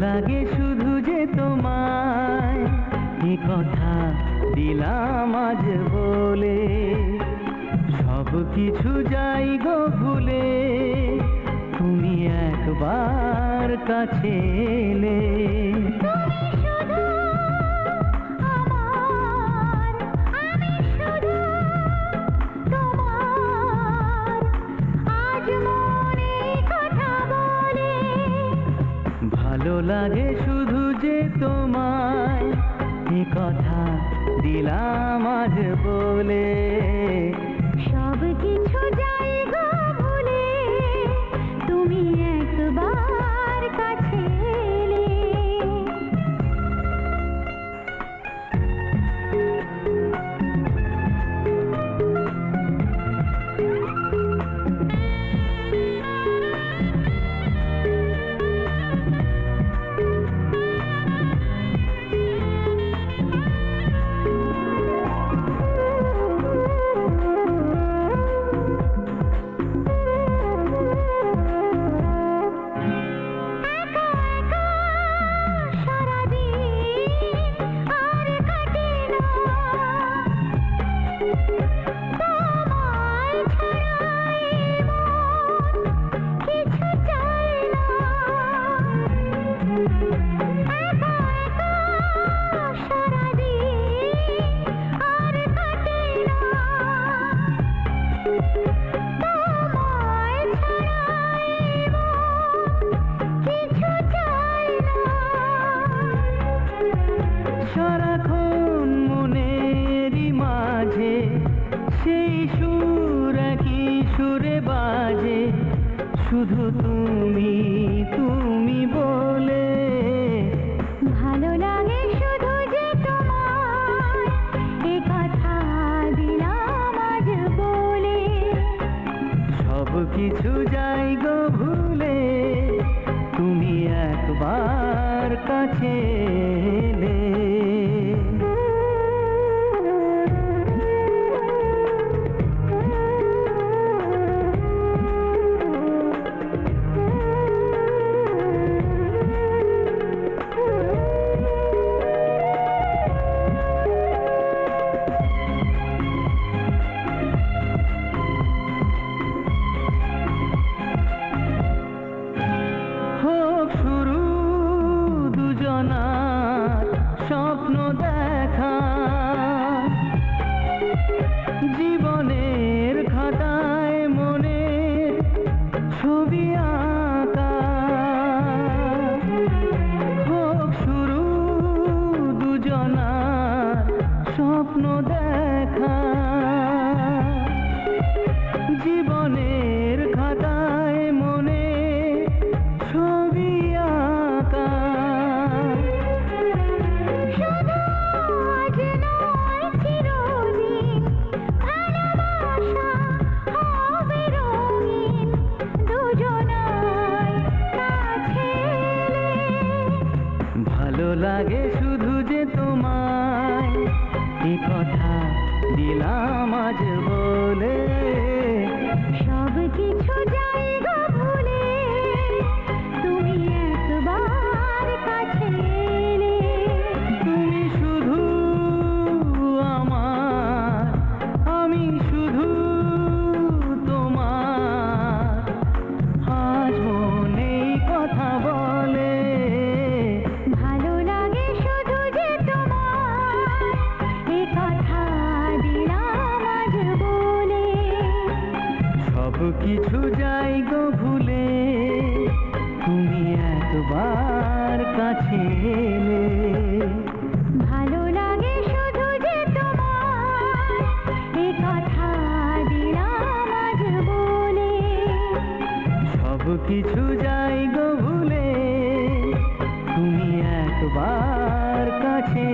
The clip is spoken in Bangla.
লাগে শুধু যে তোমায়। কি কথা দিলাম আজ বলে। সব কিছু যাই গো ভুলে। তুমি একবার কাছে এলে। লাগে শুধু যে তোমায়। এ কথা দিলাম আজ বলে? সব কিছু যাই গো ভুলে, তুমি সেই সুর কি সুরে বাজে। শুধু তুমি তুমি বলে। ভালো লাগে শুধু যে তোমার এ কথা দিলাম আজ বলে। সব কিছু যাই গো ভুলে তুমি একবার কাছে। স্বপ্ন দেখা জীবনের কথা দিলাম আজ বলে কিছু যাই গো ভুলে তুমি একবার কাছে এলে। ভালো লাগে শুধু যে তোমার এ কথা দিলাম আজ বলে। সব কিছু যাই গো ভুলে তুমি একবার কাছে